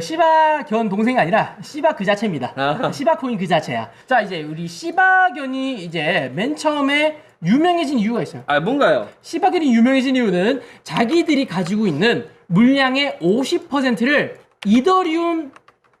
시바 견 동생이 아니라 시바 그 자체입니다. 아하. 시바 코인 그 자체야. 자 이제 우리 시바 견이 이제 맨 처음에 유명해진 이유가 있어요. 아 뭔가요? 시바 견이 유명해진 이유는 자기들이 가지고 있는 물량의 50%를 이더리움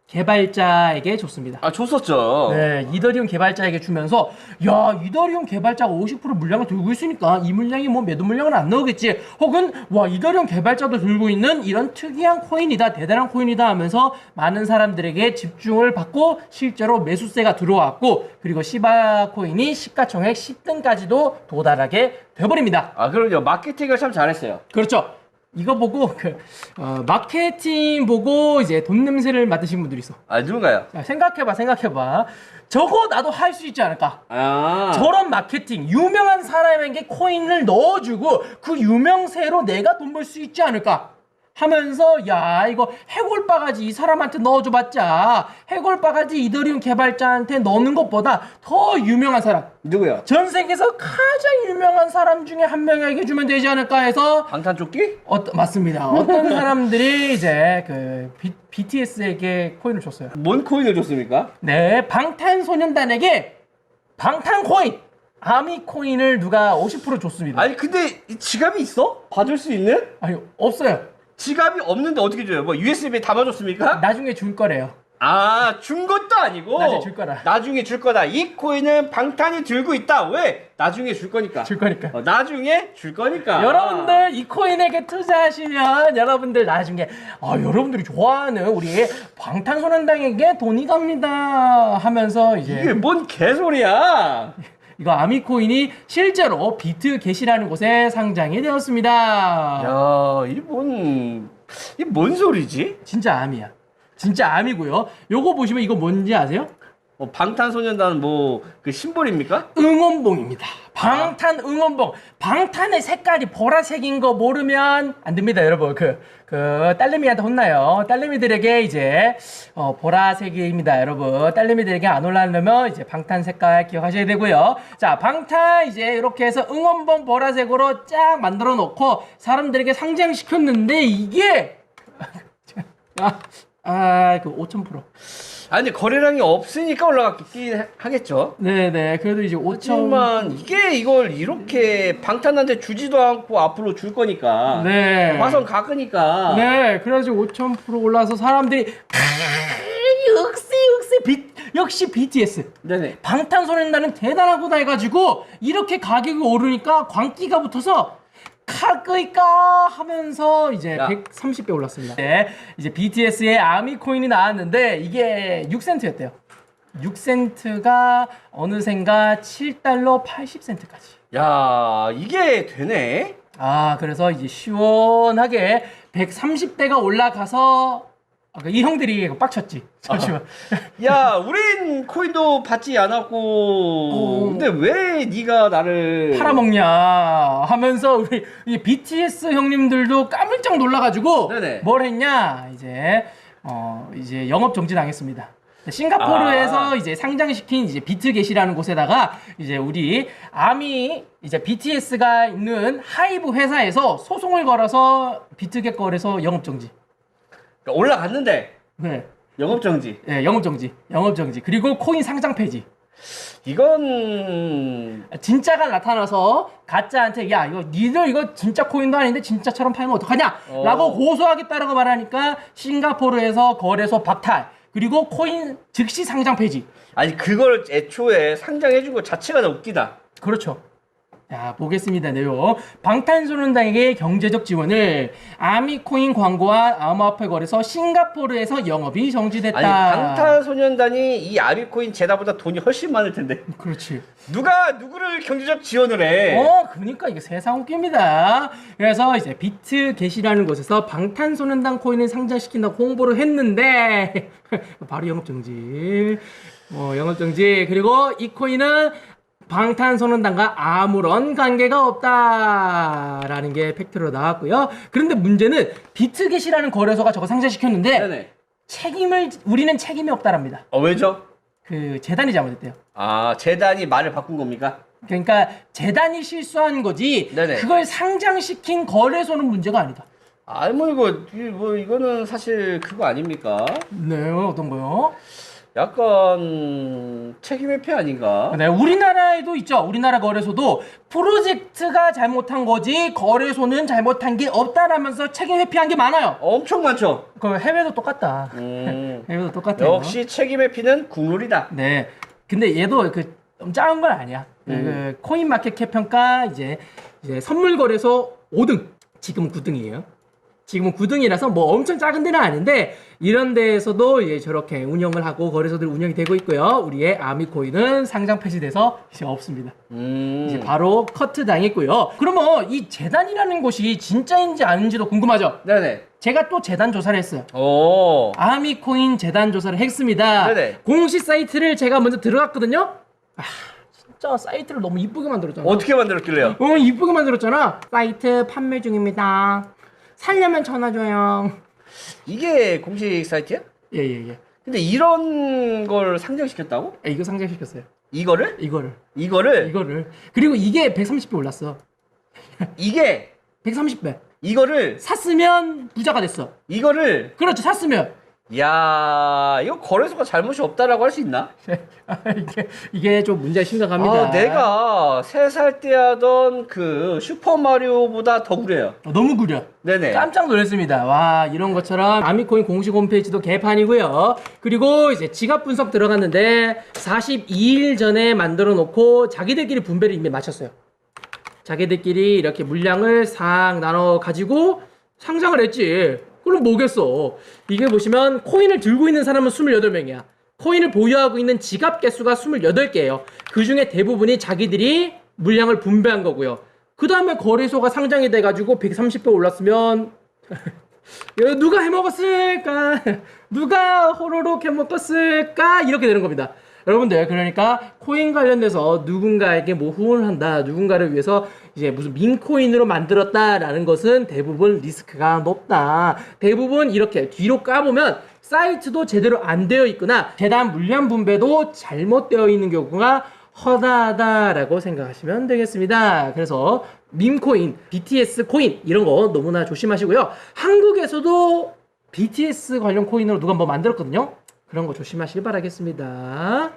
개발자에게 줬습니다. 아 줬었죠. 네, 이더리움 개발자에게 주면서 야 이더리움 개발자가 50% 물량을 들고 있으니까 이 물량이 뭐 매도 물량은 안 나오겠지 혹은 와 이더리움 개발자도 들고 있는 이런 특이한 코인이다 대단한 코인이다 하면서 많은 사람들에게 집중을 받고 실제로 매수세가 들어왔고 그리고 시바 코인이 시가총액 10등까지도 도달하게 돼버립니다 아 그럼요. 마케팅을 참 잘했어요. 그렇죠 이거 보고 그 어, 마케팅 보고 이제 돈 냄새를 맡으신 분들이 있어. 아 누군가요? 자, 생각해봐 생각해봐. 저거 나도 할 수 있지 않을까? 아. 저런 마케팅 유명한 사람에게 코인을 넣어주고 그 유명세로 내가 돈 벌 수 있지 않을까 하면서 야 이거 해골 바가지 이 사람한테 넣어줘봤자 해골 바가지 이더리움 개발자한테 넣는 것보다 더 유명한 사람 누구요? 전 세계에서 가장 유명한 사람 중에 한 명에게 주면 되지 않을까 해서 방탄조끼? 어, 맞습니다 어떤 사람들이 이제 그 B, BTS에게 코인을 줬어요 뭔 코인을 줬습니까? 네, 방탄소년단에게 방탄 코인, 아미 코인을 누가 50% 줬습니다. 아니 근데 이 지갑이 있어? 받을 수 있는? 아니, 없어요. 지갑이 없는데 어떻게 줘요? 뭐 USB에 담아줬습니까? 나중에 줄 거래요. 아, 준 것도 아니고 나중에 줄 거다. 나중에 줄 거다. 이 코인은 방탄이 들고 있다. 왜? 나중에 줄 거니까. 줄 거니까. 어, 나중에 줄 거니까. 여러분들 이 코인에게 투자하시면 여러분들 나중에 아, 여러분들이 좋아하는 우리 방탄소년단에게 돈이 갑니다 하면서 이제 이게 뭔 개소리야? 이거 아미코인이 실제로 비트겟이라는 곳에 상장이 되었습니다. 야, 이 뭔, 이뭔 소리지? 진짜 암이야. 진짜 암이고요. 요거 보시면 이거 뭔지 아세요? 어, 방탄소년단 뭐 그 심볼입니까? 응원봉입니다. 방탄 응원봉. 방탄의 색깔이 보라색인 거 모르면 안 됩니다, 여러분. 그, 그, 딸내미한테 혼나요. 딸내미들에게 이제, 어, 보라색입니다, 여러분. 딸내미들에게 안 올라오려면 이제 방탄 색깔 기억하셔야 되고요. 자, 방탄 이제 이렇게 해서 응원봉 보라색으로 쫙 만들어 놓고 사람들에게 상장시켰는데 이게, 아, 아, 그 5,000%. 아니, 근데 거래량이 없으니까 올라갔긴 하겠죠. 네네. 그래도 이제 5,000. 하지만 이게 이걸 이렇게 방탄한테 주지도 않고 앞으로 줄 거니까. 네. 화성 가끄니까. 네, 그래가지고 5,000% 올라서 사람들이 아, 역시 역시 비, 역시 BTS 네네. 방탄소년단은 대단하구나 해가지고 이렇게 가격이 오르니까 광기가 붙어서 카그이까 하면서 이제 야. 130배 올랐습니다. 네, 이제 BTS의 아미 코인이 나왔는데 이게 6센트였대요. 6센트가 어느샌가 7달러 80센트까지. 야, 이게 되네? 아, 그래서 이제 시원하게 130대가 올라가서 아, 이 형들이 빡쳤지. 잠시만. 야, 우린 코인도 받지 않았고. 어. 근데 왜 네가 나를 팔아먹냐 하면서 우리 이 BTS 형님들도 까물짝 놀라가지고 네네. 뭘 했냐 이제 어 이제 영업 정지 당했습니다. 싱가포르에서 아. 이제 상장시킨 이제 비트겟이라는 곳에다가 이제 우리 아미 이제 BTS가 있는 하이브 회사에서 소송을 걸어서 비트겟 거래소 영업 정지. 그러니까 올라갔는데 네. 영업 정지. 예, 영업 정지. 영업 정지. 그리고 코인 상장 폐지. 이건 진짜가 나타나서 가짜한테 야 이거 니들 이거 진짜 코인도 아닌데 진짜처럼 팔면 어떡하냐 어. 라고 고소하겠다라고 말하니까 싱가포르에서 거래소 박탈 그리고 코인 즉시 상장 폐지 아니 그걸 애초에 상장해 준 것 자체가 다 웃기다. 그렇죠 자 보겠습니다 내용 방탄소년단에게 경제적 지원을 아미코인 광고와 암호화폐 거래소 싱가포르에서 영업이 정지됐다 아니 방탄소년단이 이 아비코인 제다보다 돈이 훨씬 많을 텐데 그렇지 누가 누구를 경제적 지원을 해? 어, 그러니까 이게 세상 웃깁니다. 그래서 이제 비트겟이라는 곳에서 방탄소년단 코인을 상장시킨다고 홍보를 했는데 바로 영업 정지. 뭐 영업 정지. 그리고 이 코인은 방탄소년단과 아무런 관계가 없다라는 게 팩트로 나왔고요. 그런데 문제는 비트겟이라는 거래소가 저거 상장시켰는데 네네. 책임을 우리는 책임이 없다랍니다. 어 왜죠? 그 재단이 잘못했대요. 아 재단이 말을 바꾼 겁니까? 그러니까 재단이 실수한 거지 네네. 그걸 상장시킨 거래소는 문제가 아니다. 아니 뭐 이거 이- 뭐 이거는 사실 그거 아닙니까? 네, 어떤 거요? 약간 책임 회피 아닌가? 네, 우리나라에도 있죠. 우리나라 거래소도 프로젝트가 잘못한 거지 거래소는 잘못한 게 없다라면서 책임 회피한 게 많아요. 엄청 많죠. 그 해외도 똑같다. 음, 해외도 똑같아요. 역시 책임 회피는 국룰이다. 네. 근데 얘도 그 좀 작은 건 아니야. 그, 음. 그 코인 마켓 캡 평가 이제 이제 선물 거래소 5등. 지금은 9등이에요. 지금은 9등이라서 뭐 엄청 작은 데는 아닌데 이런 데에서도 이제 저렇게 운영을 하고 거래소들 운영이 되고 있고요. 우리의 아미코인은 상장 폐지돼서 이제 없습니다. 음, 이제 바로 커트 당했고요. 그러면 이 재단이라는 곳이 진짜인지 아닌지도 궁금하죠? 네네. 제가 또 재단 조사를 했어요. 오, 아미코인 재단 조사를 했습니다. 네네. 공식 사이트를 제가 먼저 들어갔거든요. 아, 진짜 사이트를 너무 이쁘게 만들었잖아. 어떻게 만들었길래요? 어, 이쁘게 만들었잖아. 사이트 판매 중입니다. 살려면 전화 줘요. 이게 공식 사이트야? 예, 예, 예. 근데 이런 걸 상장시켰다고? 아, 이거 상장시켰어요. 이거를? 이거를. 이거를? 이거를. 그리고 이게 130배 올랐어. 이게 130배. 이거를 샀으면 부자가 됐어. 이거를 그렇죠. 샀으면. 야 이거 거래소가 잘못이 없다라고 할 수 있나? 아, 이게 이게 좀 문제가 심각합니다. 아 내가 세 살 때 하던 그 슈퍼 마리오보다 더 구려요. 어, 너무 구려. 네네. 깜짝 놀랐습니다. 와, 이런 것처럼 아미코인 공식 홈페이지도 개판이고요. 그리고 이제 지갑 분석 들어갔는데 42일 전에 만들어 놓고 자기들끼리 분배를 이미 마쳤어요. 자기들끼리 이렇게 물량을 싹 나눠 가지고 상장을 했지. 그럼 뭐겠어? 이게 보시면 코인을 들고 있는 사람은 28명이야. 코인을 보유하고 있는 지갑 개수가 28개예요. 그 중에 대부분이 자기들이 물량을 분배한 거고요. 그 다음에 거래소가 상장이 돼가지고 130배 올랐으면 누가 해먹었을까? 누가 호로록 해먹었을까? 이렇게 되는 겁니다. 여러분들 그러니까 코인 관련돼서 누군가에게 뭐 후원을 한다, 누군가를 위해서 이제 무슨 민코인으로 만들었다라는 것은 대부분 리스크가 높다. 대부분 이렇게 뒤로 까보면 사이트도 제대로 안 되어 있거나 재단 물량 분배도 잘못되어 있는 경우가 허다하다라고 생각하시면 되겠습니다. 그래서 밈코인, BTS 코인 이런 거 너무나 조심하시고요. 한국에서도 BTS 관련 코인으로 누가 뭐 만들었거든요. 그런 거 조심하시길 바라겠습니다.